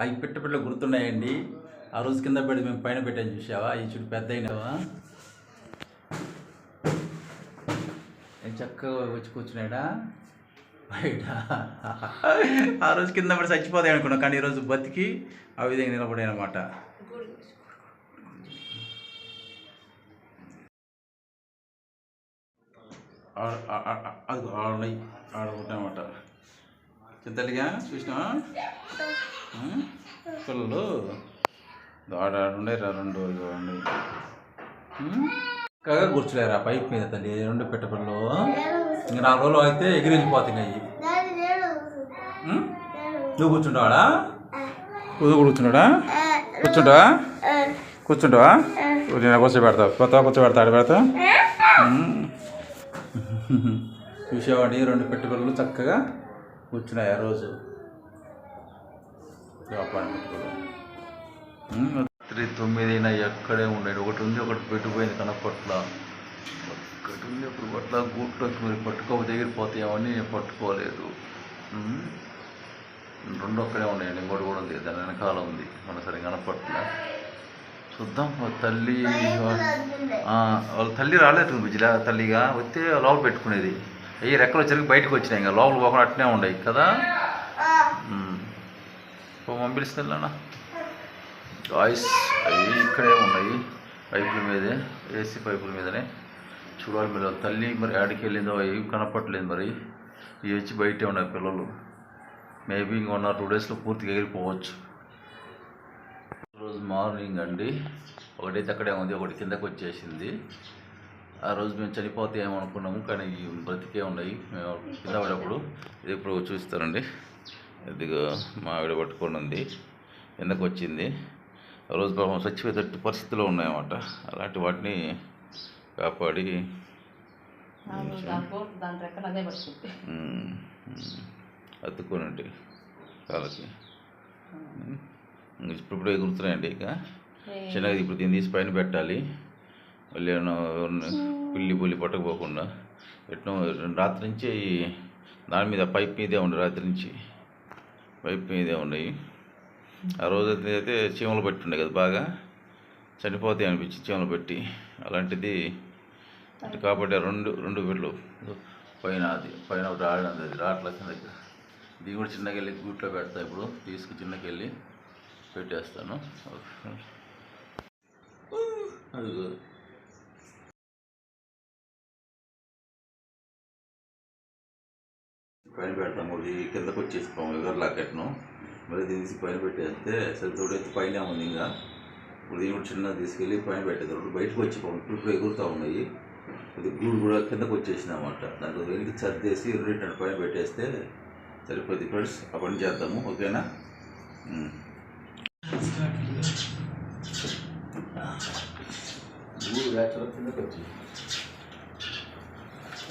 అవి పిట్ట పిట్టలు గుర్తున్నాయండి. ఆ రోజు కింద పెడితే మేము పైన పెట్టాను చూసావా ఈ చుట్టూ పెద్ద అయినావా చక్కగా వచ్చి కూర్చున్నాడా? బయట. ఆ రోజు కింద పడి చచ్చిపోతాయి అనుకున్నా కానీ ఈరోజు బతికి ఆ విధంగా నిలబడాయి అనమాట అది ఆడన్నాయి ఆడబుట్టినమాట చింతలిగా చూసినా పిల్లలు ఆడ రెండు రోజులు చక్కగా కూర్చోలేరా? పైప్ మీద తల్లి రెండు పెట్ట ఇంక నాలుగు రోజులు అయితే ఎగిరిపోతున్నాయి ఉం? నువ్వు కూర్చుంటావాడా? నువ్వు కూర్చున్నాడా కూర్చుంటావా? కూర్చుంటావా? నేను కూర్చో పెడతా. కొత్త కూర్చో పెడతా. ఆడ పెడతా. చూసేవాడి రెండు పెట్టుబడులు చక్కగా కూర్చున్నాయి ఆ రోజు. రాత్రి తొమ్మిదిన ఎక్కడే ఉండేది. ఒకటి ఉంది ఒకటి పెట్టిపోయింది కనపట్ల ఒకటి ఉంది ఇప్పుడు పట్ల గూట్లోకి మీరు పట్టుకోక ఎగిరిపోతాయేమని నేను పట్టుకోలేదు. రెండు ఒక్కడే ఉన్నాయండి ఇంకోటి కూడా ఉంది దాని వెనకాల ఉంది మన సరే కనపట్ల. చూద్దాం తల్లి వాళ్ళ తల్లి రాలేదు విజిలా తల్లిగా వస్తే లోపల పెట్టుకునేది. అయ్యి రెక్కలు వచ్చరికి బయటకు వచ్చినాయి ఇంకా లోపల పోకుండా అట్నే ఉండయి కదా. ఓ పంపిస్తున్నానా? గాయస్ అవి ఇక్కడే ఉన్నాయి. పైపుల మీదే ఏసీ పైపుల మీదనే. చూడాలి మీరు తల్లి మరి ఆడికి వెళ్ళిందో ఏం కనపట్లేదు మరి. ఇవి వచ్చి బయటే ఉన్నాయి పిల్లలు. మేబీ ఇంకో వన్ ఆర్ టూ డేస్లో పూర్తిగా ఎగిరిపోవచ్చు. రోజు మార్నింగ్ అండి. ఒకటైతే అక్కడే ఉంది ఒకటి కిందకు వచ్చేసింది. ఆ రోజు మేము చనిపోతే ఏమనుకున్నాము కానీ బ్రతికే ఉన్నాయి. మేము కింద పడేప్పుడు. ఇది ఇప్పుడు చూస్తారండి ఇదిగో మా ఆవిడ పట్టుకొని ఉంది. కిందకు వచ్చింది. ఆ రోజు పాపం చచ్చిపోయేటట్టు పరిస్థితిలో ఉన్నాయన్నమాట. అలాంటి వాటిని కాపాడి అతుక్కోనండి కాళ్ళకి. ఉమ్, ఇప్పుడు ఎగురుతున్నాయండి ఇక. చిన్నగా ఇప్పుడు దీన్ని తీసి పైన పెట్టాలి. మళ్ళీ పిల్లి పుల్లి పట్టకపోకుండా. ఎట్నో రాత్రి నుంచి దాని మీద పైప్ మీదే ఉండే రాత్రి నుంచి. పైప్ మీదే ఉన్నాయి ఆ రోజు అయితే చీమలు పెట్టుండే కదా బాగా. చనిపోతాయి అనిపించి చీమలు పెట్టి. అలాంటిది కాబట్టి ఆ రెండు రెండు బిడ్డలు పైన అది పైన ఒకటి ఆడినది అది రాట్ల కిందకి ఇది కూడా చిన్నగా వెళ్ళి గూట్లో పెడతా ఇప్పుడు. తీసుకు చిన్నకి వెళ్ళి పెట్టేస్తాను అదిగో. పైన పెడతాము ఇది కిందకు వచ్చేస్తాము ఎవరు లాకెట్ను. మరి దీన్ని తీసి పైన పెట్టేస్తే సరే తోడైతే పైన ఉంది ఇంకా. ఇప్పుడు దీన్ని కూడా చిన్నది తీసుకెళ్ళి పైన పెట్టేది బయటకు వచ్చి ఇప్పుడు ఇప్పుడు ఎగురుతూ ఉన్నాయి. ఇది గూడు కూడా కిందకు వచ్చేసింది అనమాట దాంట్లో వెనక్కి సర్దేసి రిటర్న్ పైన పెట్టేస్తే సరిపోద్ది ఫ్రెండ్స్. ఆ పని చేద్దాము. ఓకేనా. గూడు కిందకు వచ్చి పట్టుకో పట్టుకో పట్టుకో పట్టుకో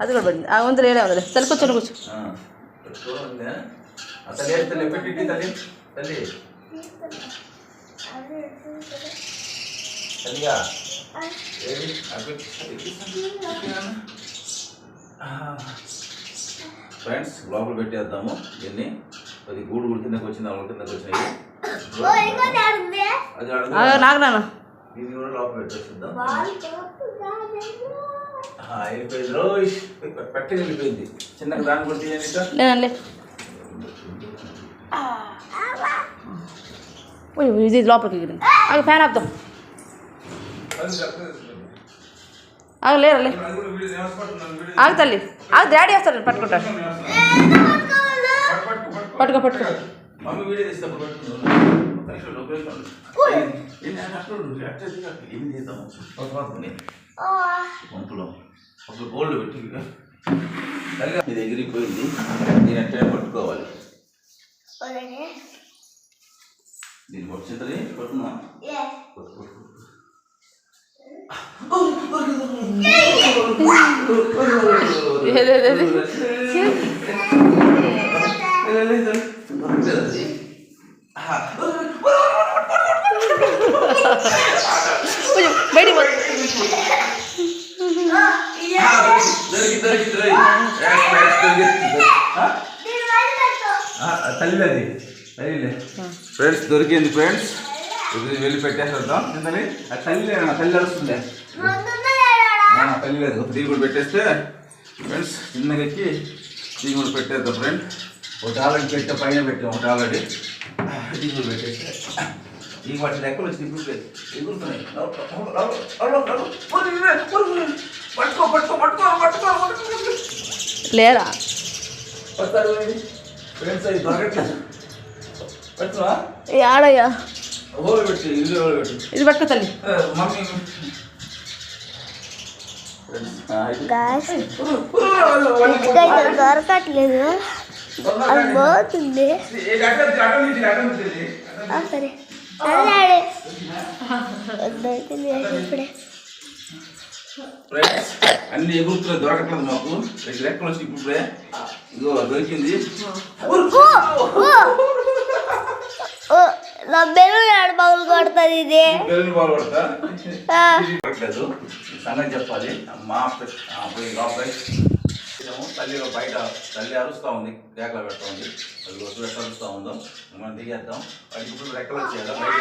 అది కూడా పడింది. ఆ వంతులు ఏడే ఉంది తల కూర్చొని కూర్చో. తల్లి తల్లి తల్లి. తల్లి ఫ్రెండ్స్ లోపల పెట్టేద్దాము దీన్ని. అది గూడు గూడు కిందకి వచ్చింది వాళ్ళ కిందకి వచ్చినాయి. అది నాకు కూడా లోపల పెట్టేస్తుందాం వెళ్ళిపోయింది వెళ్ళిపోయింది. చిన్నగా ఇది లోపలికి ఆగు ఫ్యాన్ ఆపుతాం ఆగు లేరా లే. ఆగు తల్లి. ఆగు డాడీ వస్తాడు పట్టుకుంటాడు. పట్టుకో పట్టుకో. మమ్మీ వీడియో ఏం పట్టుకొని. పంపులో ఒక గోల్డ్ పెట్టి ఇది ఎగిరిపోయింది దీని ఎట్లా పట్టుకోవాలి దీన్ని వచ్చింది పట్టుకున్నా పట్టు, పట్టు, పట్టు. ఏది, ఏది, ఏది? కొంచెం బయటికి పో దొరికి దొరికి దొరికి తల్లి అది. తల్లి ఫ్రెండ్స్ దొరికింది ఫ్రెండ్స్. ఇది వెళ్ళి పెట్టేసేద్దాం ఆ తల్లి ఆ తల్లి వస్తుంది తల్లి లేదు. దీని కూడా పెట్టేస్తే ఫ్రెండ్స్ ఎక్కి దీని కూడా పెట్టేద్దాం ఫ్రెండ్. ఒకటి ఆల్రెడీ పెట్టే పైన పెట్టాం ఒకటి ఆల్రెడీ దీని కూడా పెట్టేస్తే. ఈ వాటి లెక్కలు వచ్చి ఇప్పుడు ఎగురుతున్నాయి. పట్టుకో పట్టుకో పట్టుకో పట్టుకో లేరా? ఫ్రెండ్స్ అది దొరకట్లేదు పెట్టువా ఆడయ్యా. ఓలు పెట్టి ఇల్లు ఓలు పెట్టి. ఇది పట్టుకో తల్లి. మమ్మీ దొరకట్లేదు. అది పోతుంది. సరే. ఫ్రెండ్స్ అన్ని ఎగురుతున్నాయి దొరకట్లేదు మాకు. రెండు లెక్కలు వచ్చి ఇప్పుడే. ఇగో దొరికింది. బెలూన్ ఆడ పగులు కొడుతుంది ఇది. బెలూన్ ఈ సంగతి చెప్పాలి. మా లోపల తల్లి బయట తల్లి అరుస్తూ ఉంది కేకలు పెడతా ఉంది. అది రోజు ఎట్లా అరుస్తూ ఉందో మనం దిగేద్దాం. వాటికి ఇప్పుడు రెక్కలు వచ్చేయాలి బయట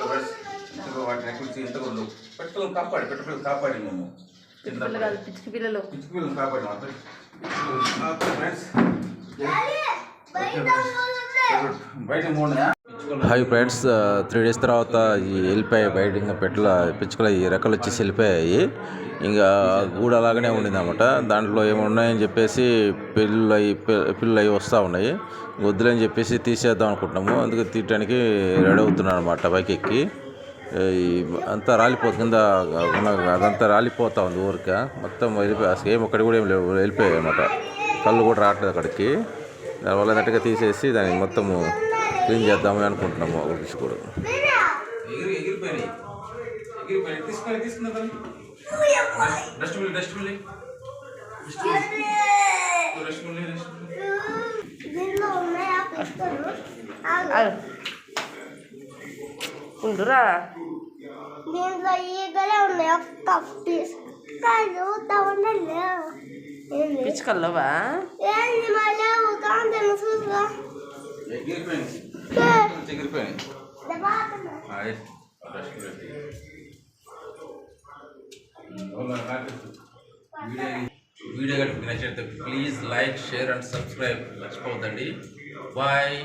ఫ్రెండ్స్ ఇంకా వాటి రెక్కలు వచ్చి ఇంత కూడా పెట్టుకోవాలి కాపాడి పెట్టుకోవాలి కాపాడి మేము కింద పిల్లలు కాదు పిచ్చికి పిల్లలు. పిచ్చి పిల్లలు కాపాడి మాత్రం ఫ్రెండ్స్ బయట మూడు హాయ్ ఫ్రెండ్స్ త్రీ డేస్ తర్వాత ఈ వెళ్ళిపోయాయి బయట ఇంకా పెట్టల పిచ్చుకల ఈ రెక్కలు వచ్చేసి వెళ్ళిపోయాయి. ఇంకా గూడు అలాగనే ఉండింది అనమాట దాంట్లో ఏమున్నాయని చెప్పేసి పిల్లలు అయి పిల్లలు అవి వస్తూ ఉన్నాయి. వద్దులని చెప్పేసి తీసేద్దాం అనుకుంటున్నాము. అందుకే తీయటానికి రెడీ అవుతున్నాను అనమాట పైకి ఎక్కి అంతా రాలిపోతుంది కింద అదంతా రాలిపోతా ఉంది ఊరిక. మొత్తం వెళ్ళిపోయి అసలు ఏం ఒక్కటి కూడా ఏం లేవు వెళ్ళిపోయాయి అనమాట కళ్ళు కూడా రావట్లేదు అక్కడికి. దానివల్ల నట్టుగా తీసేసి దాన్ని మొత్తము క్లీన్ చేద్దామని అనుకుంటున్నాము ఒక కూడా. ఉండురా. దీంట్లో ఈగలే ఉన్నాయి. ఒక్క పీస్. ఉండండి ఏంది? పిచ్చుకల్లోవా? ఏంది మళ్ళీ కాంతను చూసుకో వీడియో కనుక నచ్చితే please like share and subscribe మర్చిపోవద్దండి. బాయ్